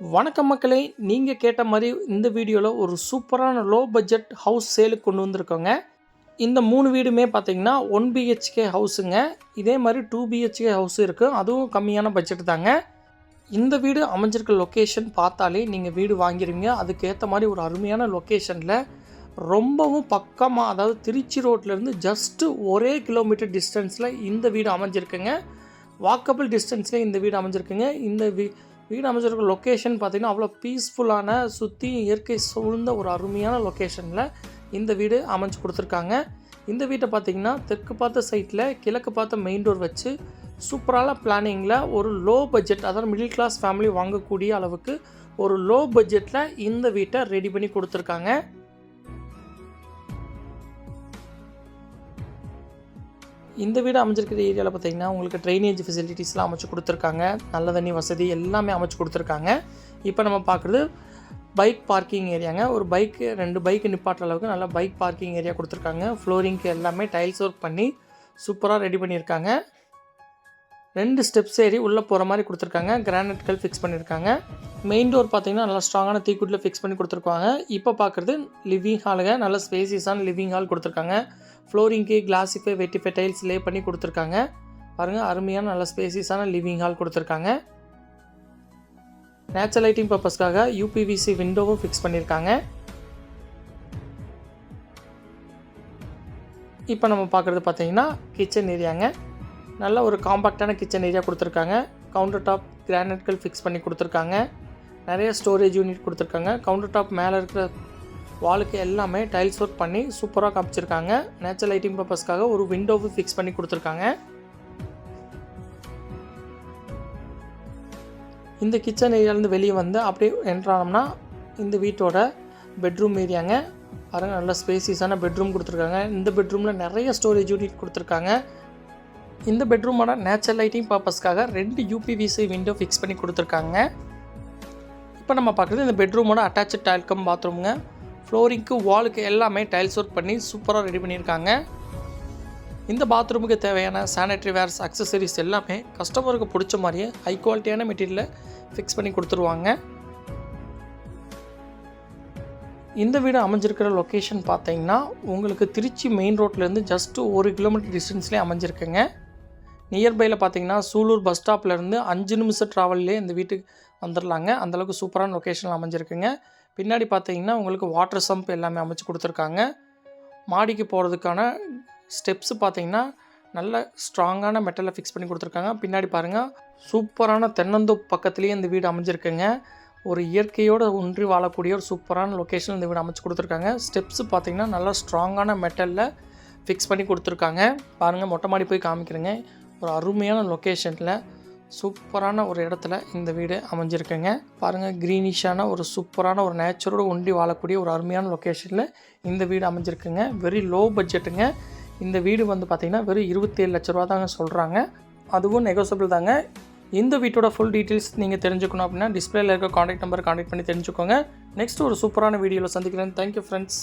வணக்கம் மக்களே நீங்கள் கேட்ட மாதிரி இந்த வீடியோவில் ஒரு சூப்பரான லோ பட்ஜெட் ஹவுஸ் சேலுக்கு கொண்டு வந்திருக்கோங்க. இந்த மூணு வீடுமே பார்த்தீங்கன்னா ஒன் பிஹெச்கே ஹவுஸுங்க இதே மாதிரி டூ பிஹெச்கே ஹவுஸும் இருக்குது அதுவும் கம்மியான பட்ஜெட் தாங்க. இந்த வீடு அமைஞ்சிருக்க லொக்கேஷன் பார்த்தாலே நீங்கள் வீடு வாங்கிடுவீங்க அதுக்கேற்ற மாதிரி ஒரு அருமையான லொக்கேஷனில் ரொம்பவும் பக்கமாக அதாவது திருச்சி ரோட்லேருந்து ஜஸ்ட்டு ஒரே கிலோமீட்டர் டிஸ்டன்ஸில் இந்த வீடு அமைஞ்சிருக்குங்க. வாக்கபிள் டிஸ்டன்ஸில் இந்த வீடு அமைஞ்சிருக்குங்க. இந்த வீ வீடு அமைச்சிருக்க லொக்கேஷன் பார்த்திங்கன்னா அவ்வளோ பீஸ்ஃபுல்லான சுற்றி இயற்கை சூழ்ந்த ஒரு அருமையான லொக்கேஷனில் இந்த வீடு அமைச்சு கொடுத்துருக்காங்க. இந்த வீட்டை பார்த்திங்கன்னா தெற்கு பார்த்த சைட்டில் கிழக்கு பார்த்த மெயின் டோர் வச்சு சூப்பரான பிளானிங்கில் ஒரு லோ பட்ஜெட் அதாவது மிடில் கிளாஸ் ஃபேமிலி வாங்கக்கூடிய அளவுக்கு ஒரு லோ பட்ஜெட்டில் இந்த வீட்டை ரெடி பண்ணி கொடுத்துருக்காங்க. இந்த வீடு அமைஞ்சிருக்கிற ஏரியாவில் பார்த்தீங்கன்னா உங்களுக்கு ட்ரைனேஜ் ஃபெசிலிட்டிஸ்லாம் அமைச்சு கொடுத்துருக்காங்க. நல்ல தண்ணி வசதி எல்லாமே அமைச்சு கொடுத்துருக்காங்க. இப்போ நம்ம பார்க்குறது பைக் பார்க்கிங் ஏரியாங்க ஒரு பைக்கு ரெண்டு பைக் நிப்பாட்டுற அளவுக்கு நல்லா பைக் பார்க்கிங் ஏரியா கொடுத்துருக்காங்க. ஃப்ளோரிங்க்கு எல்லாமே டைல்ஸ் ஒர்க் பண்ணி சூப்பராக ரெடி பண்ணியிருக்காங்க. ரெண்டு ஸ்டெப்ஸ் ஏறி உள்ளே போகிற மாதிரி கொடுத்துருக்காங்க. கிரானைட்கள் ஃபிக்ஸ் பண்ணியிருக்காங்க. மெயின் டோர் பார்த்தீங்கன்னா நல்லா ஸ்ட்ராங்கான தீக்குட்டில் ஃபிக்ஸ் பண்ணி கொடுத்துருக்காங்க. இப்போ பார்க்குறது லிவிங் ஹாலுங்க நல்ல ஸ்பேசியஸான லிவிங் ஹால் கொடுத்துருக்காங்க. ஃப்ளோரிங்க்கு கிளாஸிஃபை வெட்டிஃபை டைல்ஸ் லே பண்ணி கொடுத்துருக்காங்க. பாருங்கள் அருமையான நல்ல ஸ்பேசியஸான லிவிங் ஹால் கொடுத்துருக்காங்க. நேச்சுரல் லைட்டிங் பர்பஸ்க்காக யூபிவிசி விண்டோவும் ஃபிக்ஸ் பண்ணியிருக்காங்க இப்போ நம்ம பார்க்குறது பார்த்தீங்கன்னா கிச்சன் ஏரியாங்க நல்ல ஒரு காம்பாக்டான கிச்சன் ஏரியா கொடுத்துருக்காங்க. கவுண்டர் டாப் கிரானைட்கள் ஃபிக்ஸ் பண்ணி கொடுத்துருக்காங்க. நிறைய ஸ்டோரேஜ் யூனிட் கொடுத்துருக்காங்க. கவுண்டர் டாப் மேலே இருக்கிற வாலுக்கு எல்லாமே டைல்ஸ் ஒர்க் பண்ணி சூப்பராக காமிச்சிருக்காங்க. நேச்சுரல் லைட்டிங் பர்பஸ்க்காக ஒரு விண்டோவும் ஃபிக்ஸ் பண்ணி கொடுத்துருக்காங்க. இந்த கிச்சன் ஏரியாலேருந்து வெளியே வந்து அப்படியே என்ட்ரானோம்னா இந்த வீட்டோட பெட்ரூம் ஏரியாங்க பாருங்க நல்ல ஸ்பேசியஸான பெட்ரூம் கொடுத்துருக்காங்க. இந்த பெட்ரூமில் நிறைய ஸ்டோரேஜ் யூனிட் கொடுத்துருக்காங்க. இந்த பெட்ரூமோட நேச்சுரல் லைட்டிங் பர்பஸ்க்காக ரெண்டு யூபிவிசி விண்டோ ஃபிக்ஸ் பண்ணி கொடுத்துருக்காங்க. இப்போ நம்ம பார்க்குறது இந்த பெட்ரூமோட அட்டாச்சு டைல்கம் பாத்ரூமுங்க ஃப்ளோரிங்க்கு வாலுக்கு எல்லாமே டைல்ஸ் ஒர்க் பண்ணி சூப்பராக ரெடி பண்ணியிருக்காங்க. இந்த பாத்ரூமுக்கு தேவையான சானிட்டரி வேர்ஸ் அக்சசரிஸ் எல்லாமே கஸ்டமருக்கு பிடிச்ச மாதிரியே ஹை குவாலிட்டியான மெட்டீரியலை ஃபிக்ஸ் பண்ணி கொடுத்துருவாங்க. இந்த வீடு அமைஞ்சிருக்கிற லொக்கேஷன் பார்த்தீங்கன்னா உங்களுக்கு திருச்சி மெயின் ரோட்லேருந்து ஜஸ்ட்டு ஒரு கிலோமீட்டர் டிஸ்டன்ஸ்லேயே அமைஞ்சிருக்குங்க. நியர்பையில் பார்த்தீங்கன்னா சூலூர் பஸ் ஸ்டாப்லேருந்து அஞ்சு நிமிஷம் ட்ராவல்லே இந்த வீட்டுக்கு வந்துடலாங்க அந்தளவுக்கு சூப்பரான லொக்கேஷனில் அமைஞ்சிருக்குங்க. பின்னாடி பார்த்தீங்கன்னா உங்களுக்கு வாட்டர் சம்ப் எல்லாமே அமைச்சு கொடுத்துருக்காங்க. மாடிக்கு போகிறதுக்கான ஸ்டெப்ஸ் பார்த்தீங்கன்னா நல்ல ஸ்ட்ராங்கான மெட்டலை ஃபிக்ஸ் பண்ணி கொடுத்துருக்காங்க. பின்னாடி பாருங்கள் சூப்பரான தென்னந்தோப்பு பக்கத்துலேயே இந்த வீடு அமைஞ்சிருக்குங்க. ஒரு இயற்கையோடு ஒன்றி வாழக்கூடிய ஒரு சூப்பரான லொக்கேஷன் இந்த வீடு அமைச்சு கொடுத்துருக்காங்க. ஸ்டெப்ஸு பார்த்தீங்கன்னா நல்லா ஸ்ட்ராங்கான மெட்டலில் ஃபிக்ஸ் பண்ணி கொடுத்துருக்காங்க. பாருங்கள் மொட்டை மாடி போய் காமிக்கிறேங்க. ஒரு அருமையான லொக்கேஷனில் சூப்பரான ஒரு இடத்துல இந்த வீடு அமைஞ்சிருக்குங்க. பாருங்கள் க்ரீனிஷான ஒரு சூப்பரான ஒரு நேச்சரோடு ஒண்டி வாழக்கூடிய ஒரு அருமையான லொக்கேஷனில் இந்த வீடு அமைஞ்சிருக்குங்க. வெரி லோ பட்ஜெட்டுங்க இந்த வீடு வந்து பார்த்திங்கன்னா வெறும் இருபத்தேழு லட்ச ரூபா தாங்க சொல்கிறாங்க அதுவும் நெகோசபிள் தாங்க. இந்த வீட்டோட ஃபுல் டீட்டெயில்ஸ் நீங்கள் தெரிஞ்சுக்கணும் அப்படின்னா டிஸ்பிளேல இருக்க காண்டாக்ட் நம்பர் காண்டாக்ட் பண்ணி தெரிஞ்சுக்கோங்க. நெக்ஸ்ட் ஒரு சூப்பரான வீடியோவில் சந்திக்கிறேன். Thank you friends